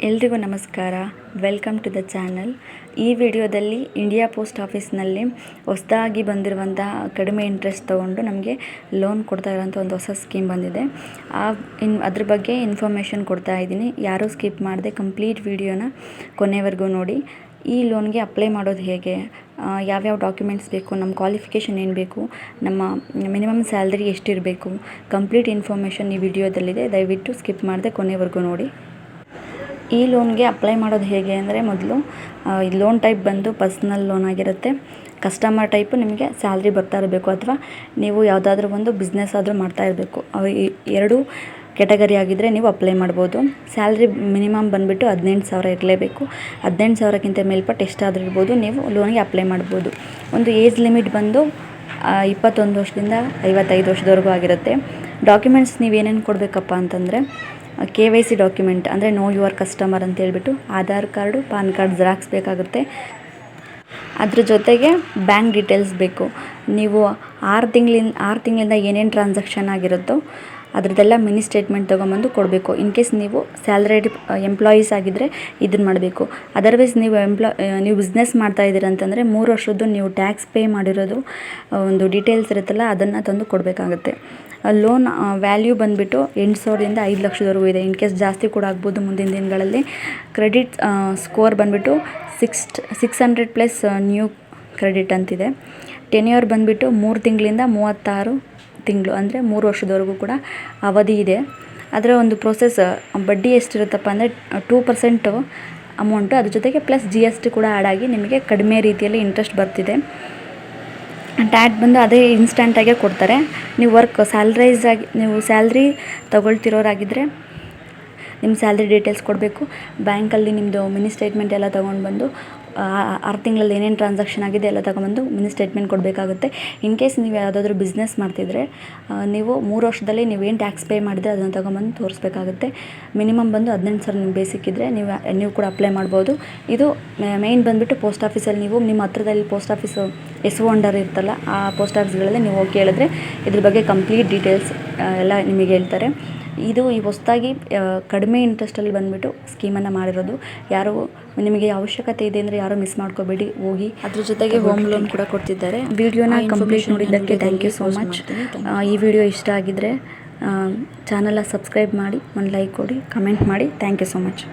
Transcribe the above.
ಎಲ್ರಿಗೂ ನಮಸ್ಕಾರ. Welcome to the channel ಈ ವಿಡಿಯೋದಲ್ಲಿ ಇಂಡಿಯಾ ಪೋಸ್ಟ್ ಆಫೀಸ್ನಲ್ಲಿ ಹೊಸದಾಗಿ ಬಂದಿರುವಂಥ ಕಡಿಮೆ ಇಂಟ್ರೆಸ್ಟ್ ತೊಗೊಂಡು ನಮಗೆ ಲೋನ್ ಕೊಡ್ತಾ ಇರೋಂಥ ಒಂದು ಹೊಸ ಸ್ಕೀಮ್ ಬಂದಿದೆ. ಆ ಇನ್ ಅದ್ರ ಬಗ್ಗೆ ಇನ್ಫಾರ್ಮೇಷನ್ ಕೊಡ್ತಾ ಇದ್ದೀನಿ. ಯಾರೂ ಸ್ಕಿಪ್ ಮಾಡದೆ ಕಂಪ್ಲೀಟ್ ವಿಡಿಯೋನ ಕೊನೆವರೆಗೂ ನೋಡಿ. ಈ ಲೋನ್ಗೆ ಅಪ್ಲೈ ಮಾಡೋದು ಹೇಗೆ? ಯಾವ್ಯಾವ ಡಾಕ್ಯುಮೆಂಟ್ಸ್ ಬೇಕು? ನಮ್ಮ ಕ್ವಾಲಿಫಿಕೇಷನ್ ಏನು ಬೇಕು? ನಮ್ಮ ಮಿನಿಮಮ್ ಸ್ಯಾಲ್ರಿ ಎಷ್ಟಿರಬೇಕು? ಕಂಪ್ಲೀಟ್ ಇನ್ಫಾರ್ಮೇಷನ್ ಈ ವಿಡಿಯೋದಲ್ಲಿದೆ ದಯವಿಟ್ಟು ಸ್ಕಿಪ್ ಮಾಡದೆ ಕೊನೆವರೆಗೂ ನೋಡಿ. ಈ ಲೋನ್ಗೆ ಅಪ್ಲೈ ಮಾಡೋದು ಹೇಗೆ ಅಂದರೆ ಮೊದಲು ಈ ಲೋನ್ ಟೈಪ್ ಬಂದು ಪರ್ಸ್ನಲ್ ಲೋನ್ ಆಗಿರುತ್ತೆ. ಕಸ್ಟಮರ್ ಟೈಪು ನಿಮಗೆ ಸ್ಯಾಲ್ರಿ ಬರ್ತಾ ಇರಬೇಕು ಅಥವಾ ನೀವು ಯಾವುದಾದ್ರೂ ಒಂದು ಬಿಸ್ನೆಸ್ ಆದರೂ ಮಾಡ್ತಾ ಇರಬೇಕು. ಅವು ಎರಡು ಕೆಟಗರಿ ಆಗಿದ್ದರೆ ನೀವು ಅಪ್ಲೈ ಮಾಡ್ಬೋದು. ಸ್ಯಾಲ್ರಿ ಮಿನಿಮಮ್ ಬಂದುಬಿಟ್ಟು ಹದಿನೆಂಟು ಸಾವಿರ ಇರಲೇಬೇಕು. ಹದಿನೆಂಟು ಸಾವಿರಕ್ಕಿಂತ ಮೇಲ್ಪಟ್ಟು ಎಷ್ಟಾದರೂ ಇರ್ಬೋದು, ನೀವು ಲೋನ್ಗೆ ಅಪ್ಲೈ ಮಾಡ್ಬೋದು. ಒಂದು ಏಜ್ ಲಿಮಿಟ್ ಬಂದು ಇಪ್ಪತ್ತೊಂದು ವರ್ಷದಿಂದ ಐವತ್ತೈದು ವರ್ಷದವರೆಗೂ ಆಗಿರುತ್ತೆ. ಡಾಕ್ಯುಮೆಂಟ್ಸ್ ನೀವು ಏನೇನು ಕೊಡಬೇಕಪ್ಪ ಅಂತಂದರೆ ಕೆ ವೈ ಸಿ ಡಾಕ್ಯುಮೆಂಟ್, ಅಂದರೆ ನೋ ಯುವರ್ ಕಸ್ಟಮರ್ ಅಂತ ಹೇಳ್ಬಿಟ್ಟು Aadhaar card, PAN card xerox ಬೇಕಾಗುತ್ತೆ. ಅದ್ರ ಜೊತೆಗೆ ಬ್ಯಾಂಕ್ ಡೀಟೇಲ್ಸ್ ಬೇಕು. ನೀವು ಆರು ತಿಂಗಳಿಂದ ಆರು ತಿಂಗಳಿಂದ ಏನೇನು ಟ್ರಾನ್ಸಾಕ್ಷನ್ ಆಗಿರುತ್ತೋ ಅದ್ರದ್ದೆಲ್ಲ ಮಿನಿ ಸ್ಟೇಟ್ಮೆಂಟ್ ತೊಗೊಂಬಂದು ಕೊಡಬೇಕು. ಇನ್ ಕೇಸ್ ನೀವು ಸ್ಯಾಲ್ರಿಡ್ ಎಂಪ್ಲಾಯೀಸ್ ಆಗಿದ್ದರೆ ಇದನ್ನು ಮಾಡಬೇಕು. ಅದರ್ವೈಸ್ ನೀವು ಎಂಪ್ಲಾ ನೀವು ಬಿಸ್ನೆಸ್ ಮಾಡ್ತಾ ಇದ್ದೀರ ಅಂತಂದರೆ ಮೂರು ವರ್ಷದ್ದು ನೀವು ಟ್ಯಾಕ್ಸ್ ಪೇ ಮಾಡಿರೋದು ಒಂದು ಡೀಟೇಲ್ಸ್ ಇರುತ್ತಲ್ಲ, ಅದನ್ನು ತಂದು ಕೊಡಬೇಕಾಗತ್ತೆ. ಲೋನ್ ವ್ಯಾಲ್ಯೂ ಬಂದುಬಿಟ್ಟು ಎಂಟು ಸಾವಿರದಿಂದ ಐದು ಲಕ್ಷದವರೆಗೂ ಇದೆ. ಇನ್ ಕೇಸ್ ಜಾಸ್ತಿ ಕೂಡ ಆಗ್ಬೋದು ಮುಂದಿನ ದಿನಗಳಲ್ಲಿ. ಕ್ರೆಡಿಟ್ ಸ್ಕೋರ್ ಬಂದುಬಿಟ್ಟು six six hundred plus new credit ಅಂತಿದೆ. ಟೆನ್ಯೂರ್ ಬಂದುಬಿಟ್ಟು ಮೂರು ತಿಂಗಳಿಂದ ಮೂವತ್ತಾರು ತಿಂಗಳು ಅಂದರೆ ಮೂರು ವರ್ಷದವರೆಗೂ ಕೂಡ ಅವಧಿ ಇದೆ. ಅದರ ಒಂದು ಪ್ರೊಸೆಸ್ ಬಡ್ಡಿ ಎಷ್ಟಿರುತ್ತಪ್ಪ ಅಂದರೆ ಟೂ ಪರ್ಸೆಂಟು ಅಮೌಂಟು ಅದ್ರ ಜೊತೆಗೆ ಪ್ಲಸ್ ಜಿ ಎಸ್ ಟಿ ಕೂಡ ಆ್ಯಡ್ ಆಗಿ ನಿಮಗೆ ಕಡಿಮೆ ರೀತಿಯಲ್ಲಿ ಇಂಟ್ರೆಸ್ಟ್ ಬರ್ತಿದೆ. ಟ್ಯಾಟ್ ಬಂದು ಅದೇ ಇನ್ಸ್ಟಂಟಾಗೆ ಕೊಡ್ತಾರೆ. ನೀವು ವರ್ಕ್ ಸ್ಯಾಲ್ರೈಸ್ ಆಗಿ, ನೀವು ಸ್ಯಾಲ್ರಿ ತೊಗೊಳ್ತಿರೋರಾಗಿದ್ದರೆ ನಿಮ್ಮ ಸ್ಯಾಲ್ರಿ ಡೀಟೇಲ್ಸ್ ಕೊಡಬೇಕು. ಬ್ಯಾಂಕಲ್ಲಿ ನಿಮ್ಮದು ಮಿನಿ ಸ್ಟೇಟ್ಮೆಂಟ್ ಎಲ್ಲ ತೊಗೊಂಡು ಬಂದು ಆರು ತಿಂಗಳಲ್ಲಿ ಏನೇನು ಟ್ರಾನ್ಸಾಕ್ಷನ್ ಆಗಿದೆ ಎಲ್ಲ ತಗೊಂಬಂದು ಮಿನಿ ಸ್ಟೇಟ್ಮೆಂಟ್ ಕೊಡಬೇಕಾಗುತ್ತೆ. ಇನ್ ಕೇಸ್ ನೀವು ಯಾವುದಾದ್ರೂ ಬಿಸ್ನೆಸ್ ಮಾಡ್ತಿದ್ರೆ ನೀವು ಮೂರು ವರ್ಷದಲ್ಲಿ ನೀವು ಏನು ಟ್ಯಾಕ್ಸ್ ಪೇ ಮಾಡಿದ್ರೆ ಅದನ್ನು ತಗೊಂಬಂದು ತೋರಿಸ್ಬೇಕಾಗುತ್ತೆ. ಮಿನಿಮಮ್ ಬಂದು ಹದಿನೆಂಟು ಸಾವಿರ ನಿಮ್ಮ ಬೇಸಿಕ್ ಇದ್ದರೆ ನೀವು ನೀವು ಕೂಡ ಅಪ್ಲೈ ಮಾಡ್ಬೋದು. ಇದು ಮೇಯ್ನ್ ಬಂದುಬಿಟ್ಟು ಪೋಸ್ಟ್ ಆಫೀಸಲ್ಲಿ ನೀವು ನಿಮ್ಮ ಹತ್ರದಲ್ಲಿ ಪೋಸ್ಟ್ ಆಫೀಸ್ ಎಸ್ ಅಂಡರ್ ಇರ್ತಲ್ಲ ಆ ಪೋಸ್ಟ್ ಆಫೀಸ್ಗಳಲ್ಲಿ ನೀವು ಹೋಗಿ ಕೇಳಿದ್ರೆ ಇದ್ರ ಬಗ್ಗೆ ಕಂಪ್ಲೀಟ್ ಡೀಟೇಲ್ಸ್ ಎಲ್ಲ ನಿಮಗೆ ಹೇಳ್ತಾರೆ. ಇದು ಈ ಹೊಸದಾಗಿ ಕಡಿಮೆ ಇಂಟ್ರೆಸ್ಟಲ್ಲಿ ಬಂದುಬಿಟ್ಟು ಸ್ಕೀಮನ್ನು ಮಾಡಿರೋದು. ಯಾರು ನಿಮಗೆ ಅವಶ್ಯಕತೆ ಇದೆ ಅಂದರೆ ಯಾರು ಮಿಸ್ ಮಾಡ್ಕೋಬೇಡಿ ಹೋಗಿ ಅದ್ರ ಜೊತೆಗೆ ಹೋಮ್ ಲೋನ್ ಕೂಡ ಕೊಡ್ತಿದ್ದಾರೆ. ವಿಡಿಯೋನ ಕಂಪ್ಲೀಟ್ ನೋಡಿದ್ದಕ್ಕೆ ಥ್ಯಾಂಕ್ ಯು ಸೋ ಮಚ್ ಈ ವಿಡಿಯೋ ಇಷ್ಟ ಆಗಿದ್ದರೆ ಚಾನಲ್ನ ಸಬ್ಸ್ಕ್ರೈಬ್ ಮಾಡಿ ಒಂದು ಲೈಕ್ ಕೊಡಿ ಕಮೆಂಟ್ ಮಾಡಿ. Thank you so much